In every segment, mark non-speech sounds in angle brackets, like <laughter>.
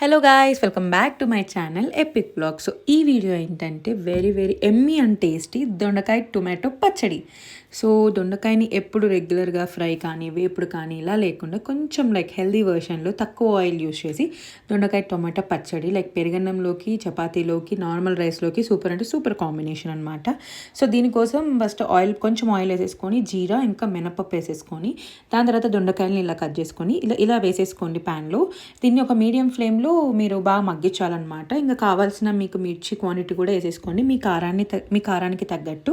Hello guys welcome back to my channel epic blog so ఈ video ఏంటంటే very very yummy and tasty దొండకాయ tomato పచ్చడి. So దొండకాయని ఎప్పుడు రెగ్యులర్గా ఫ్రై కానీ వేపుడు కానీ ఇలా లేకుండా కొంచెం లైక్ హెల్దీ వర్షన్లో తక్కువ ఆయిల్ యూస్ చేసి దొండకాయ టొమాటో పచ్చడి లైక్ పెరుగన్నంలోకి చపాతీలోకి నార్మల్ రైస్లోకి సూపర్ అంటే సూపర్ కాంబినేషన్ అనమాట సో దీనికోసం ఫస్ట్ ఆయిల్ కొంచెం ఆయిల్ వేసేసుకొని జీరా ఇంకా మినపప్పు వేసేసుకొని దాని తర్వాత దొండకాయలని ఇలా కట్ చేసుకొని ఇలా ఇలా వేసేసుకోండి ప్యాన్లో దీన్ని ఒక మీడియం ఫ్లేమ్లో మీరు బాగా మగ్గించాలన్నమాట. ఇంకా కావాల్సిన మీకు మిర్చి క్వాంటిటీ కూడా వేసేసుకోండి. మీ కారాన్ని మీ కారానికి తగ్గట్టు.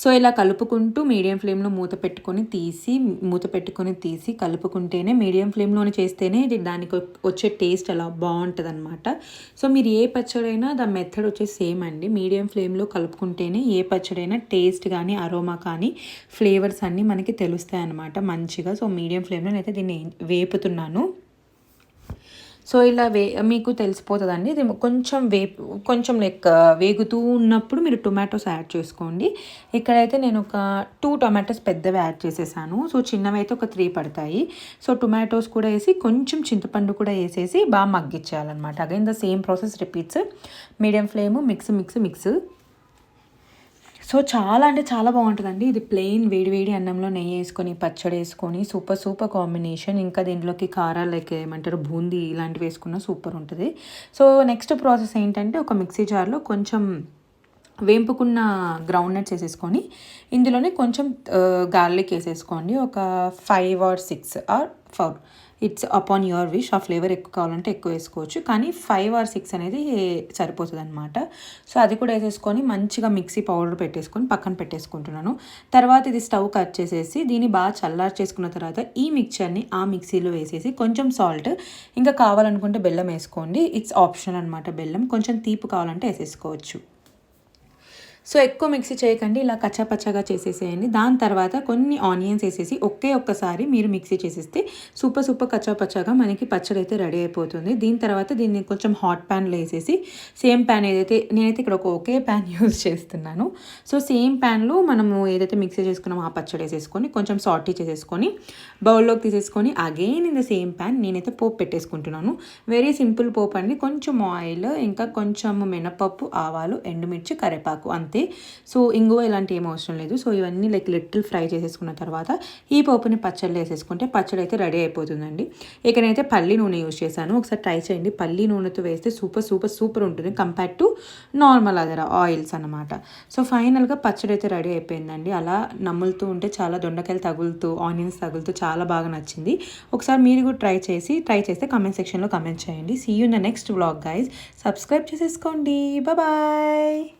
సో ఇలా కలుపుకుంటూ మీడియం ఫ్లేమ్లో మూత పెట్టుకొని తీసి మూత పెట్టుకొని తీసి కలుపుకుంటేనే మీడియం ఫ్లేమ్లోనే చేస్తేనే దానికి వచ్చే టేస్ట్ అలా బాగుంటుంది అనమాట సో మీరు ఏ పచ్చడైనా దాని మెథడ్ వచ్చేసి సేమ్ అండి. మీడియం ఫ్లేమ్లో కలుపుకుంటేనే ఏ పచ్చడైనా టేస్ట్ కానీ అరోమా కానీ ఫ్లేవర్స్ అన్నీ మనకి తెలుస్తాయి అనమాట మంచిగా. సో మీడియం ఫ్లేమ్లో అయితే దీన్ని వేపుతున్నాను. సో ఇలా వే మీకు తెలిసిపోతుందండి. ఇది కొంచెం వే కొంచెం లైక్ వేగుతూ ఉన్నప్పుడు మీరు టొమాటోస్ యాడ్ చేసుకోండి. ఇక్కడైతే నేను ఒక టూ టొమాటోస్ పెద్దవి యాడ్ చేసేసాను. సో చిన్నవి అయితే ఒక త్రీ పడతాయి. సో టొమాటోస్ కూడా వేసి కొంచెం చింతపండు కూడా వేసేసి బాగా మగ్గిచ్చేయాలన్నమాట. Again the same process repeats medium flame mix mix mix. So చాలా అంటే చాలా బాగుంటుందండి. ఇది ప్లెయిన్ వేడి వేడి అన్నంలో నెయ్యి వేసుకొని పచ్చడి వేసుకొని సూపర్ సూపర్ కాంబినేషన్ ఇంకా దీంట్లోకి కారాలు లైక్ ఏమంటారు బూందీ ఇలాంటివి వేసుకున్న సూపర్ ఉంటుంది. సో నెక్స్ట్ ప్రాసెస్ ఏంటంటే ఒక మిక్సీ జార్లో కొంచెం వేంపుకున్న గ్రౌండ్ నట్స్ వేసేసుకొని ఇందులోనే కొంచెం uh, గార్లిక్ వేసేసుకోండి. ఒక five or six or four it's upon your wish ఆ ఫ్లేవర్ ఎక్కువ కావాలంటే ఎక్కువ వేసుకోవచ్చు. కానీ ఫైవ్ ఆర్ సిక్స్ అనేది సరిపోతుంది అనమాట సో అది కూడా వేసేసుకొని మంచిగా మిక్సీ పౌడర్ పెట్టేసుకొని పక్కన పెట్టేసుకుంటున్నాను. తర్వాత ఇది స్టవ్ కట్ చేసేసి దీన్ని బాగా చల్లారి చేసుకున్న తర్వాత ఈ మిక్చర్ని ఆ మిక్సీలో వేసేసి కొంచెం సాల్ట్ ఇంకా కావాలనుకుంటే బెల్లం వేసుకోండి. ఇట్స్ ఆప్షనల్ అనమాట బెల్లం. కొంచెం తీపి కావాలంటే వేసేసుకోవచ్చు. సో ఎక్కువ మిక్సీ చేయకండి ఇలా కచ్చాపచ్చాగా చేసేసేయండి. దాని తర్వాత కొన్ని ఆనియన్స్ వేసేసి ఒకే ఒక్కసారి మీరు మిక్సీ చేసేస్తే సూపర్ సూపర్ కచ్చాపచ్చాగా మనకి పచ్చడి అయితే రెడీ అయిపోతుంది. దీని తర్వాత దీన్ని కొంచెం హాట్ ప్యాన్లో వేసేసి సేమ్ ప్యాన్ ఏదైతే నేనైతే ఇక్కడ ఒక ఒకే ప్యాన్ <laughs> యూజ్ చేస్తున్నాను. సో సేమ్ ప్యాన్లో మనము ఏదైతే మిక్సీ చేసుకున్నామో ఆ పచ్చడి వేసేసుకొని కొంచెం సాల్టీ చేసేసుకొని బౌల్లోకి తీసేసుకొని again in the same pan నేనైతే పోపు పెట్టేసుకుంటున్నాను. వెరీ సింపుల్ పోపు అండి. కొంచెం ఆయిల్ ఇంకా కొంచెం మినపప్పు ఆవాలు ఎండుమిర్చి కరివేపాకు అంతే. సో ఇంగువ ఇలాంటి ఏం అవసరం లేదు. సో ఇవన్నీ లైక్ లిటిల్ ఫ్రై చేసేసుకున్న తర్వాత ఈ పోపుని పచ్చళ్ళు వేసేసుకుంటే పచ్చడి అయితే రెడీ అయిపోతుందండి. ఇక నేనైతే పల్లి నూనె యూస్ చేశాను. ఒకసారి ట్రై చేయండి. పల్లి నూనెతో వేస్తే సూపర్ సూపర్ సూపర్ ఉంటుంది compare to normal other oils అనమాట సో ఫైనల్గా పచ్చడి అయితే రెడీ అయిపోయిందండి. అలా నమ్ములుతూ ఉంటే చాలా దొండకాయలు తగులుతూ ఆనియన్స్ తగులుతూ చాలా బాగా నచ్చింది. ఒకసారి మీరు కూడా ట్రై చేసి ట్రై చేస్తే కమెంట్ సెక్షన్లో కమెంట్ చేయండి. See you the next blog guys subscribe చేసేసుకోండి. బాయ్